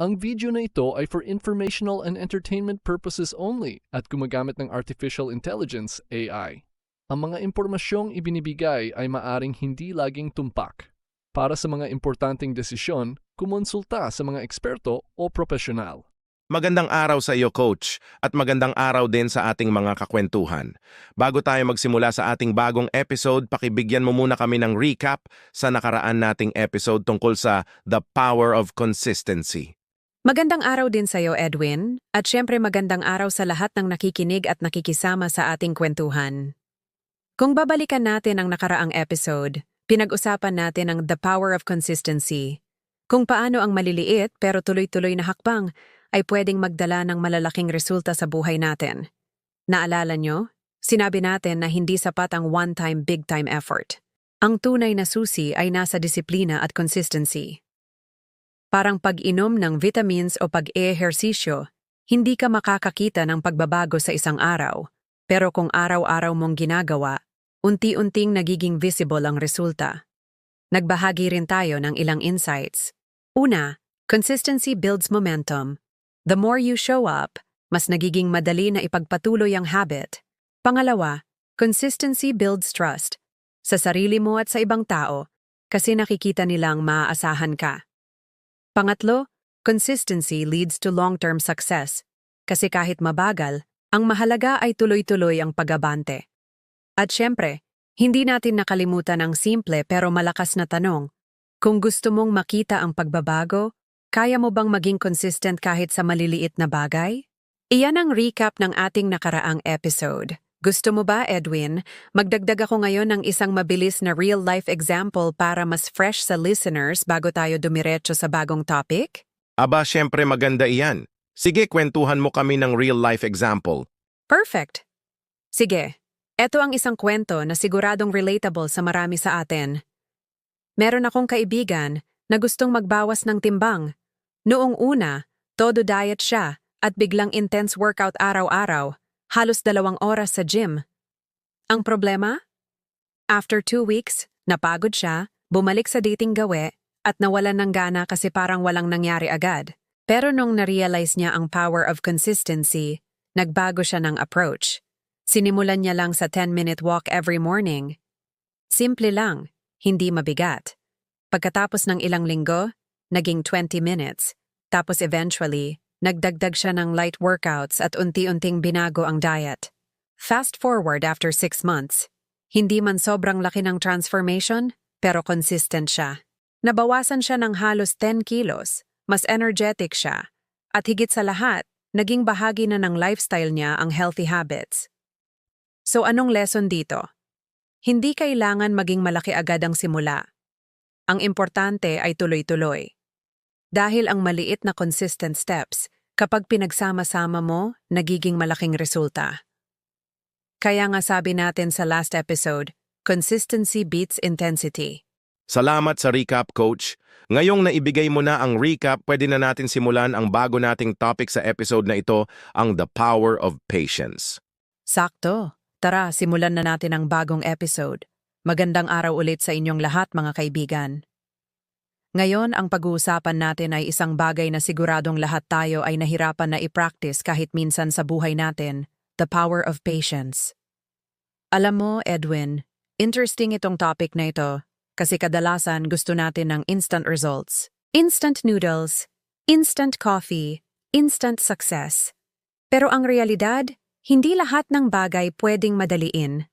Ang video na ito ay for informational and entertainment purposes only at gumagamit ng Artificial Intelligence AI. Ang mga impormasyong ibinibigay ay maaring hindi laging tumpak. Para sa mga importanteng desisyon, kumonsulta sa mga eksperto o profesional. Magandang araw sa iyo, Coach, at magandang araw din sa ating mga kakwentuhan. Bago tayo magsimula sa ating bagong episode, pakibigyan mo muna kami ng recap sa nakaraan nating episode tungkol sa The Power of Consistency. Magandang araw din sa iyo, Edwin, at syempre magandang araw sa lahat ng nakikinig at nakikisama sa ating kwentuhan. Kung babalikan natin ang nakaraang episode, pinag-usapan natin ang The Power of Consistency, kung paano ang maliliit pero tuloy-tuloy na hakbang ay pwedeng magdala ng malalaking resulta sa buhay natin. Naalala nyo? Sinabi natin na hindi sapat ang one-time big-time effort. Ang tunay na susi ay nasa disiplina at consistency. Parang pag-inom ng vitamins o pag-ehersisyo, hindi ka makakakita ng pagbabago sa isang araw. Pero kung araw-araw mong ginagawa, unti-unting nagiging visible ang resulta. Nagbahagi rin tayo ng ilang insights. Una, consistency builds momentum. The more you show up, mas nagiging madali na ipagpatuloy ang habit. Pangalawa, consistency builds trust. Sa sarili mo at sa ibang tao, kasi nakikita nilang maaasahan ka. Pangatlo, consistency leads to long-term success. Kasi kahit mabagal, ang mahalaga ay tuloy-tuloy ang pagabante. At syempre, hindi natin nakalimutan ang simple pero malakas na tanong. Kung gusto mong makita ang pagbabago, kaya mo bang maging consistent kahit sa maliliit na bagay? Iyan ang recap ng ating nakaraang episode. Gusto mo ba, Edwin? Magdagdag ako ngayon ng isang mabilis na real-life example para mas fresh sa listeners bago tayo dumiretso sa bagong topic? Aba, syempre maganda iyan. Sige, kwentuhan mo kami ng real-life example. Perfect. Sige, eto ang isang kwento na siguradong relatable sa marami sa atin. Meron akong kaibigan na gustong magbawas ng timbang. Noong una, todo diet siya at biglang intense workout araw-araw, halos dalawang oras sa gym. Ang problema? After two weeks, napagod siya, bumalik sa dating gawe, at nawalan ng gana kasi parang walang nangyari agad. Pero nung na-realize niya ang power of consistency, nagbago siya ng approach. Sinimulan niya lang sa 10-minute walk every morning. Simple lang, hindi mabigat. Pagkatapos ng ilang linggo, naging 20 minutes. Tapos eventually, nagdagdag siya ng light workouts at unti-unting binago ang diet. Fast forward after 6 months, hindi man sobrang laki ng transformation, pero consistent siya. Nabawasan siya ng halos 10 kilos, mas energetic siya, at higit sa lahat, naging bahagi na ng lifestyle niya ang healthy habits. So anong lesson dito? Hindi kailangan maging malaki agad ang simula. Ang importante ay tuloy-tuloy. Dahil ang maliit na consistent steps, kapag pinagsama-sama mo, nagiging malaking resulta. Kaya nga sabi natin sa last episode, consistency beats intensity. Salamat sa recap, Coach. Ngayong naibigay mo na ang recap, pwede na natin simulan ang bago nating topic sa episode na ito, ang The Power of Patience. Sakto. Tara, simulan na natin ang bagong episode. Magandang araw ulit sa inyong lahat mga kaibigan. Ngayon, ang pag-uusapan natin ay isang bagay na siguradong lahat tayo ay nahirapan na i-practice kahit minsan sa buhay natin, the power of patience. Alam mo, Edwin, interesting itong topic na ito kasi kadalasan gusto natin ng instant results. Instant noodles, instant coffee, instant success. Pero ang realidad, hindi lahat ng bagay pwedeng madaliin.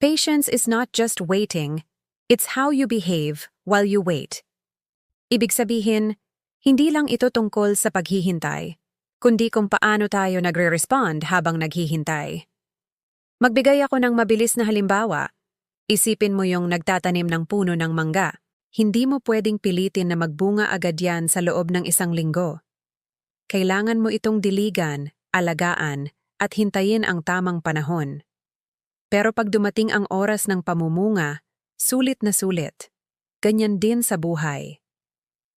Patience is not just waiting, it's how you behave while you wait. Ibig sabihin, hindi lang ito tungkol sa paghihintay, kundi kung paano tayo nagre-respond habang naghihintay. Magbigay ako ng mabilis na halimbawa. Isipin mo yung nagtatanim ng puno ng mangga. Hindi mo pwedeng pilitin na magbunga agad yan sa loob ng isang linggo. Kailangan mo itong diligan, alagaan, at hintayin ang tamang panahon. Pero pag dumating ang oras ng pamumunga, sulit na sulit. Ganyan din sa buhay.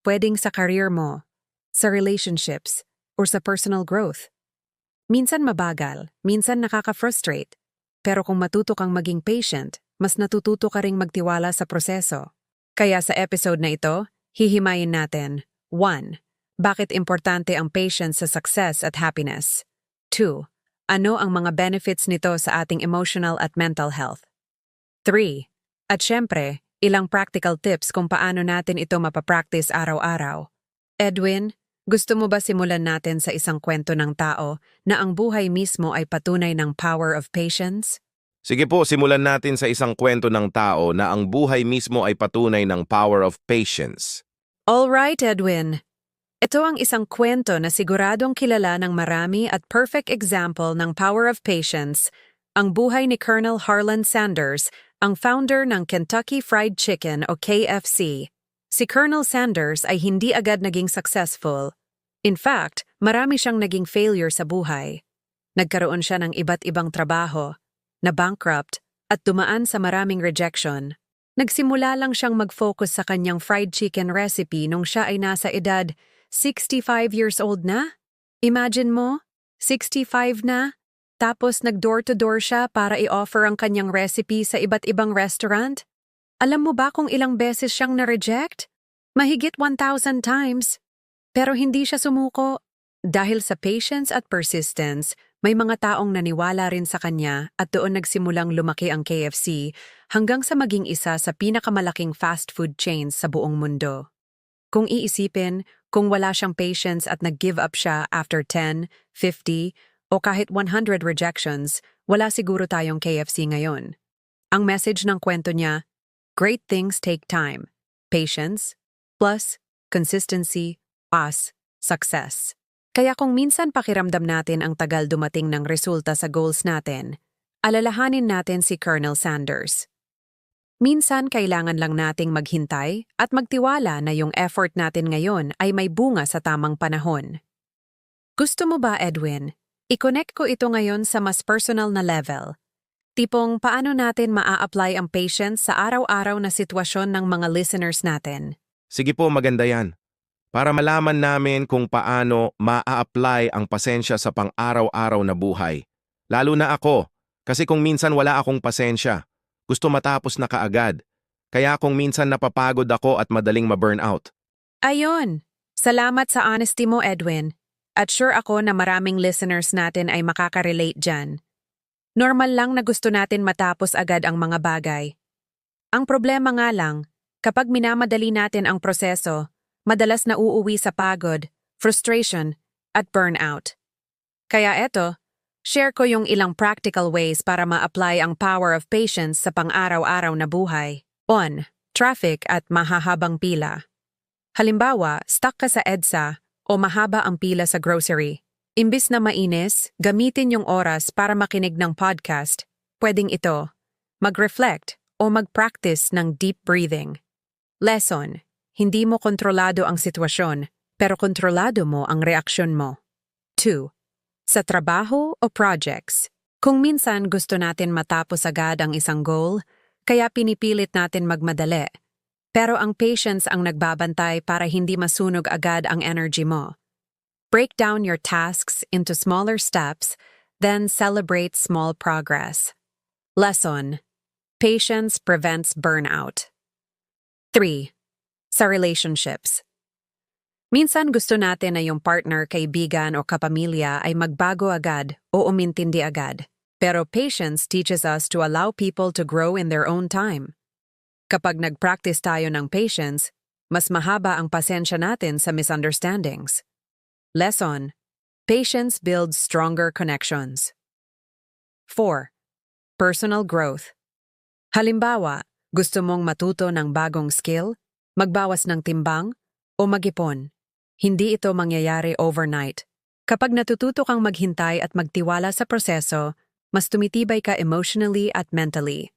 Pwedeng sa career mo, sa relationships, or sa personal growth. Minsan mabagal, minsan nakaka-frustrate. Pero kung matuto kang maging patient, mas natututo ka ring magtiwala sa proseso. Kaya sa episode na ito, hihimayin natin 1. Bakit importante ang patience sa success at happiness? 2. Ano ang mga benefits nito sa ating emotional at mental health? 3. At syempre, ilang practical tips kung paano natin ito mapapractice araw-araw. Edwin, gusto mo ba simulan natin sa isang kwento ng tao na ang buhay mismo ay patunay ng power of patience? Sige po, simulan natin sa isang kwento ng tao na ang buhay mismo ay patunay ng power of patience. All right, Edwin. Ito ang isang kwento na siguradong kilala ng marami at perfect example ng power of patience, ang buhay ni Colonel Harlan Sanders, ang founder ng Kentucky Fried Chicken o KFC. Si Colonel Sanders ay hindi agad naging successful. In fact, marami siyang naging failure sa buhay. Nagkaroon siya ng iba't ibang trabaho, na bankrupt, at dumaan sa maraming rejection. Nagsimula lang siyang mag-focus sa kanyang fried chicken recipe nung siya ay nasa edad 65 years old na? Imagine mo, 65 na, tapos nag-door-to-door siya para i-offer ang kanyang recipe sa iba't ibang restaurant? Alam mo ba kung ilang beses siyang na-reject? Mahigit 1,000 times. Pero hindi siya sumuko. Dahil sa patience at persistence, may mga taong naniwala rin sa kanya at doon nagsimulang lumaki ang KFC hanggang sa maging isa sa pinakamalaking fast food chains sa buong mundo. Kung iisipin, kung wala siyang patience at nag-give up siya after 10, 50, o kahit 100 rejections, wala siguro tayong KFC ngayon. Ang message ng kwento niya, great things take time. Patience, plus, consistency, plus, success. Kaya kung minsan pakiramdam natin ang tagal dumating ng resulta sa goals natin, alalahanin natin si Colonel Sanders. Minsan kailangan lang nating maghintay at magtiwala na yung effort natin ngayon ay may bunga sa tamang panahon. Gusto mo ba, Edwin? I-connect ko ito ngayon sa mas personal na level. Tipong paano natin maa-apply ang patience sa araw-araw na sitwasyon ng mga listeners natin. Sige po, maganda yan. Para malaman namin kung paano maa-apply ang pasensya sa pang-araw-araw na buhay. Lalo na ako, kasi kung minsan wala akong pasensya, gusto matapos na kaagad. Kaya kung minsan napapagod ako at madaling ma-burnout. Ayon! Salamat sa honesty mo, Edwin. At sure ako na maraming listeners natin ay makaka-relate dyan. Normal lang na gusto natin matapos agad ang mga bagay. Ang problema nga lang, kapag minamadali natin ang proseso, madalas na uuwi sa pagod, frustration, at burnout. Kaya eto, share ko yung ilang practical ways para ma-apply ang power of patience sa pang-araw-araw na buhay. 1. Traffic at mahahabang pila. Halimbawa, stuck ka sa EDSA o mahaba ang pila sa grocery. Imbis na mainis, gamitin yung oras para makinig ng podcast. Pwedeng ito, mag-reflect o mag-practice ng deep breathing. Lesson, hindi mo kontrolado ang sitwasyon, pero kontrolado mo ang reaksyon mo. 2. Sa trabaho o projects, kung minsan gusto natin matapos agad ang isang goal, kaya pinipilit natin magmadali. Pero ang patience ang nagbabantay para hindi masunog agad ang energy mo. Break down your tasks into smaller steps, then celebrate small progress. Lesson Patience prevents burnout. 3. Sa relationships. Minsan gusto natin na yung partner, kaibigan o kapamilya ay magbago agad o umintindi agad. Pero patience teaches us to allow people to grow in their own time. Kapag nag-practice tayo ng patience, mas mahaba ang pasensya natin sa misunderstandings. Lesson Patience builds stronger connections. 4. Personal growth. Halimbawa, gusto mong matuto ng bagong skill, magbawas ng timbang, o mag-ipon. Hindi ito mangyayari overnight. Kapag natututo kang maghintay at magtiwala sa proseso, mas tumitibay ka emotionally at mentally.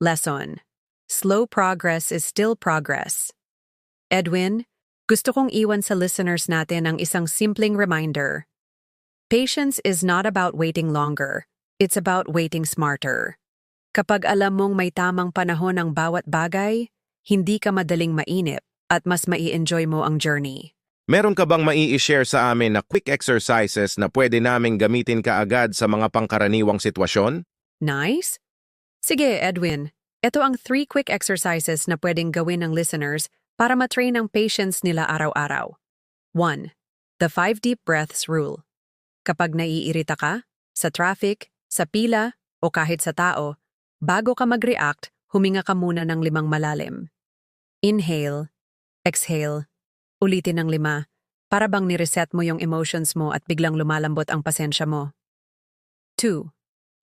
Lesson Slow progress is still progress. Edwin, gusto kong iwan sa listeners natin ang isang simpleng reminder. Patience is not about waiting longer. It's about waiting smarter. Kapag alam mong may tamang panahon ang bawat bagay, hindi ka madaling mainip at mas mai-enjoy mo ang journey. Meron ka bang mai-share sa amin na quick exercises na pwede naming gamitin kaagad sa mga pangkaraniwang sitwasyon? Nice? Sige, Edwin. Ito ang three quick exercises na pwedeng gawin ng listeners para matrain ang patience nila araw-araw. 1. The 5 Deep Breaths Rule. Kapag naiirita ka, sa traffic, sa pila, o kahit sa tao, bago ka mag-react, huminga ka muna ng limang malalim. Inhale, exhale, ulitin ng lima, para bang nireset mo yung emotions mo at biglang lumalambot ang pasensya mo. 2.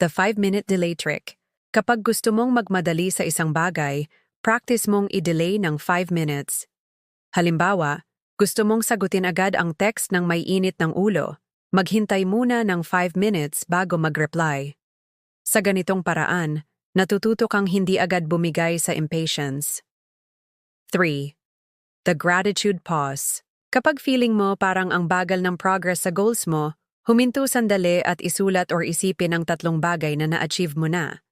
The 5-minute delay trick. Kapag gusto mong magmadali sa isang bagay, practice mong i-delay ng 5 minutes. Halimbawa, gusto mong sagutin agad ang text ng may init ng ulo, maghintay muna ng 5 minutes bago mag-reply. Sa ganitong paraan, natututo kang hindi agad bumigay sa impatience. 3. The gratitude pause. Kapag feeling mo parang ang bagal ng progress sa goals mo, huminto sandali at isulat or isipin ang tatlong bagay na na-achieve mo na.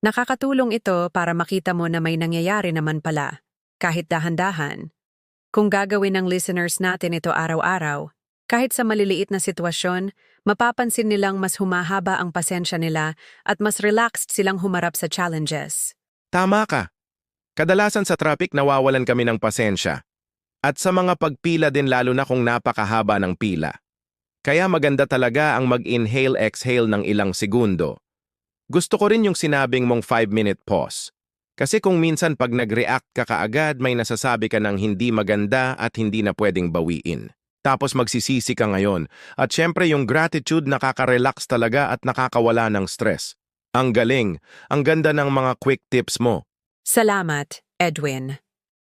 Nakakatulong ito para makita mo na may nangyayari naman pala, kahit dahan-dahan. Kung gagawin ng listeners natin ito araw-araw, kahit sa maliliit na sitwasyon, mapapansin nilang mas humahaba ang pasensya nila at mas relaxed silang humarap sa challenges. Tama ka. Kadalasan sa traffic nawawalan kami ng pasensya. At sa mga pagpila din lalo na kung napakahaba ng pila. Kaya maganda talaga ang mag-inhale-exhale ng ilang segundo. Gusto ko rin yung sinabing mong 5-minute pause. Kasi kung minsan pag nag-react ka kaagad, may nasasabi ka ng hindi maganda at hindi na pwedeng bawiin. Tapos magsisisi ka ngayon. At syempre yung gratitude nakaka-relax talaga at nakakawala ng stress. Ang galing. Ang ganda ng mga quick tips mo. Salamat, Edwin.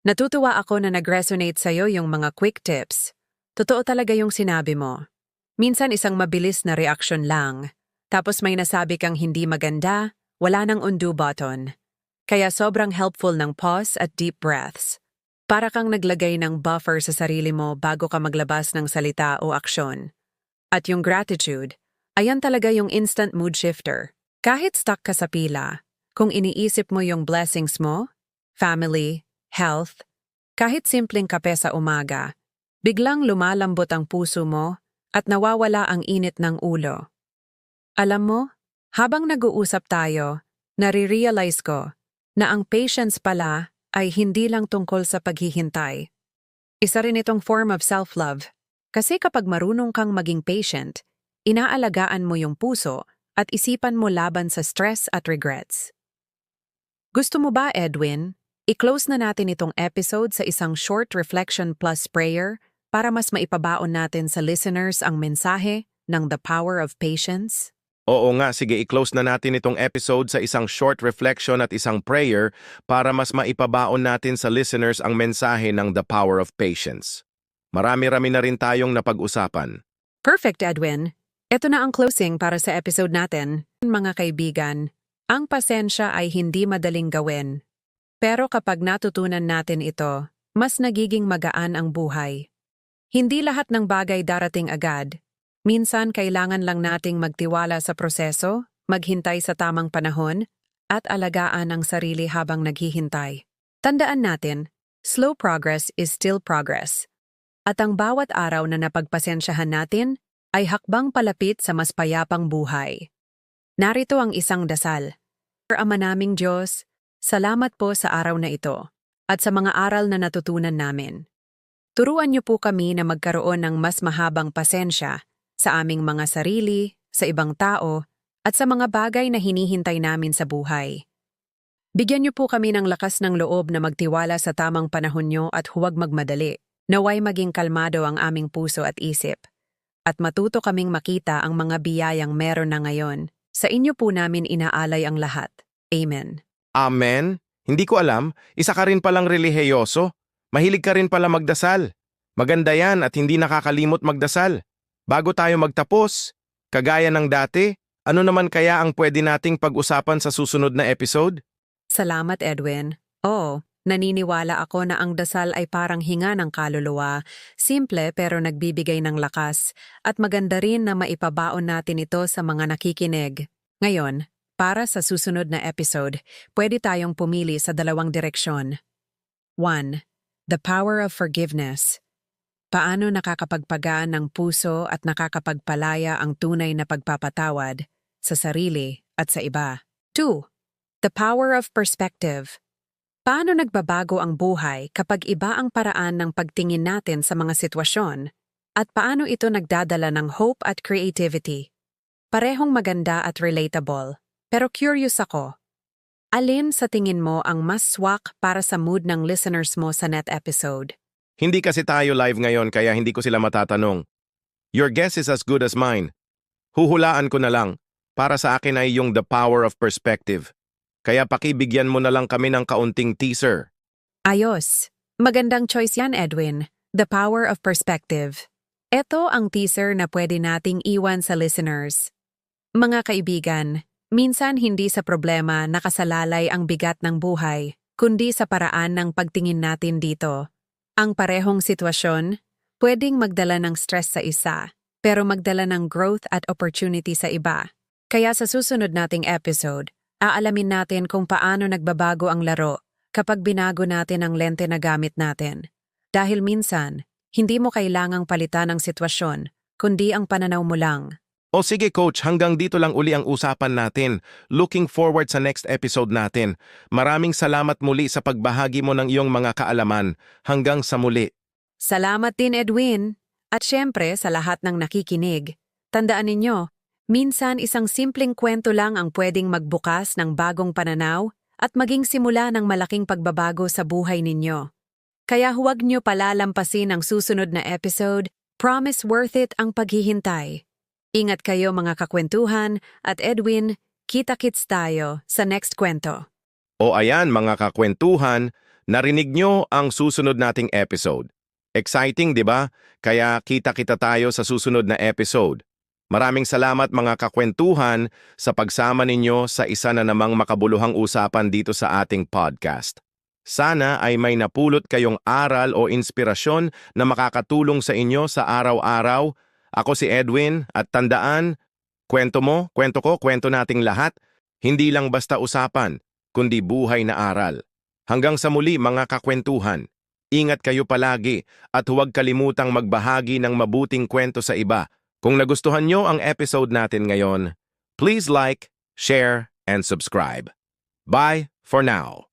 Natutuwa ako na nag-resonate sa'yo yung mga quick tips. Totoo talaga yung sinabi mo. Minsan isang mabilis na reaction lang. Tapos may nasabi kang hindi maganda, wala nang undo button. Kaya sobrang helpful ng pause at deep breaths. Para kang naglagay ng buffer sa sarili mo bago ka maglabas ng salita o aksyon. At yung gratitude, ayan talaga yung instant mood shifter. Kahit stuck ka sa pila, kung iniisip mo yung blessings mo, family, health, kahit simpleng kape sa umaga, biglang lumalambot ang puso mo at nawawala ang init ng ulo. Alam mo, habang nag-uusap tayo, nare-realize ko na ang patience pala ay hindi lang tungkol sa paghihintay. Isa rin itong form of self-love. Kasi kapag marunong kang maging patient, inaalagaan mo yung puso at isipan mo laban sa stress at regrets. Gusto mo ba, Edwin, I-close na natin itong episode sa isang short reflection plus prayer para mas maipabaon natin sa listeners ang mensahe ng The Power of Patience. Oo nga, sige i-close na natin itong episode sa isang short reflection at isang prayer para mas maipabaon natin sa listeners ang mensahe ng The Power of Patience. Marami-rami na rin tayong napag-usapan. Perfect, Edwin. Ito na ang closing para sa episode natin. Mga kaibigan, ang pasensya ay hindi madaling gawin. Pero kapag natutunan natin ito, mas nagiging magaan ang buhay. Hindi lahat ng bagay darating agad. Minsan kailangan lang nating magtiwala sa proseso, maghintay sa tamang panahon, at alagaan ang sarili habang naghihintay. Tandaan natin, slow progress is still progress. At ang bawat araw na napagpasensyahan natin ay hakbang palapit sa mas payapang buhay. Narito ang isang dasal. Ama naming Diyos, Salamat po sa araw na ito at sa mga aral na natutunan namin. Turuan niyo po kami na magkaroon ng mas mahabang pasensya sa aming mga sarili, sa ibang tao, at sa mga bagay na hinihintay namin sa buhay. Bigyan niyo po kami ng lakas ng loob na magtiwala sa tamang panahon niyo at huwag magmadali. Naway maging kalmado ang aming puso at isip. At matuto kaming makita ang mga biyayang meron na ngayon. Sa inyo po namin inaalay ang lahat. Amen. Amen? Hindi ko alam, isa ka rin palang relihiyoso. Mahilig ka rin pala magdasal. Maganda yan at hindi nakakalimot magdasal. Bago tayo magtapos, kagaya ng dati, ano naman kaya ang pwede nating pag-usapan sa susunod na episode? Salamat, Edwin. Oo, naniniwala ako na ang dasal ay parang hinga ng kaluluwa, simple pero nagbibigay ng lakas, at maganda rin na maipabaon natin ito sa mga nakikinig. Ngayon, para sa susunod na episode, pwede tayong pumili sa dalawang direksyon. 1. The Power of Forgiveness. Paano nakakapagpagaan ng puso at nakakapagpalaya ang tunay na pagpapatawad sa sarili at sa iba. 2. The Power of Perspective. Paano nagbabago ang buhay kapag iba ang paraan ng pagtingin natin sa mga sitwasyon? at paano ito nagdadala ng hope at creativity. Parehong maganda at relatable, pero curious ako. Alin sa tingin mo ang mas swak para sa mood ng listeners mo sa net episode? Hindi kasi tayo live ngayon kaya hindi ko sila matatanong. Your guess is as good as mine. Huhulaan ko na lang. Para sa akin ay yung the power of perspective. Kaya pakibigyan mo na lang kami ng kaunting teaser. Ayos. Magandang choice yan, Edwin. The power of perspective. Ito ang teaser na pwede nating iwan sa listeners. Mga kaibigan, minsan hindi sa problema nakasalalay ang bigat ng buhay, kundi sa paraan ng pagtingin natin dito. Ang parehong sitwasyon, pwedeng magdala ng stress sa isa, pero magdala ng growth at opportunity sa iba. Kaya sa susunod nating episode, aalamin natin kung paano nagbabago ang laro kapag binago natin ang lente na gamit natin. Dahil minsan, hindi mo kailangang palitan ang sitwasyon, kundi ang pananaw mo lang. O sige coach, hanggang dito lang uli ang usapan natin. Looking forward sa next episode natin. Maraming salamat muli sa pagbahagi mo ng iyong mga kaalaman. Hanggang sa muli. Salamat din Edwin. At syempre sa lahat ng nakikinig. Tandaan ninyo, minsan isang simpleng kwento lang ang pwedeng magbukas ng bagong pananaw at maging simula ng malaking pagbabago sa buhay ninyo. Kaya huwag nyo palalampasin ang susunod na episode, promise worth it ang paghihintay. Ingat kayo mga kakwentuhan at Edwin, kita-kits tayo sa next kwento. O ayan mga kakwentuhan, narinig nyo ang susunod nating episode. Exciting, di ba? Kaya kita-kita tayo sa susunod na episode. Maraming salamat mga kakwentuhan sa pagsama ninyo sa isa na namang makabuluhang usapan dito sa ating podcast. Sana ay may napulot kayong aral o inspirasyon na makakatulong sa inyo sa araw-araw. Ako si Edwin at tandaan, kwento mo, kwento ko, kwento nating lahat, hindi lang basta usapan, kundi buhay na aral. Hanggang sa muli mga kakwentuhan, ingat kayo palagi at huwag kalimutang magbahagi ng mabuting kwento sa iba. Kung nagustuhan nyo ang episode natin ngayon, please like, share, and subscribe. Bye for now.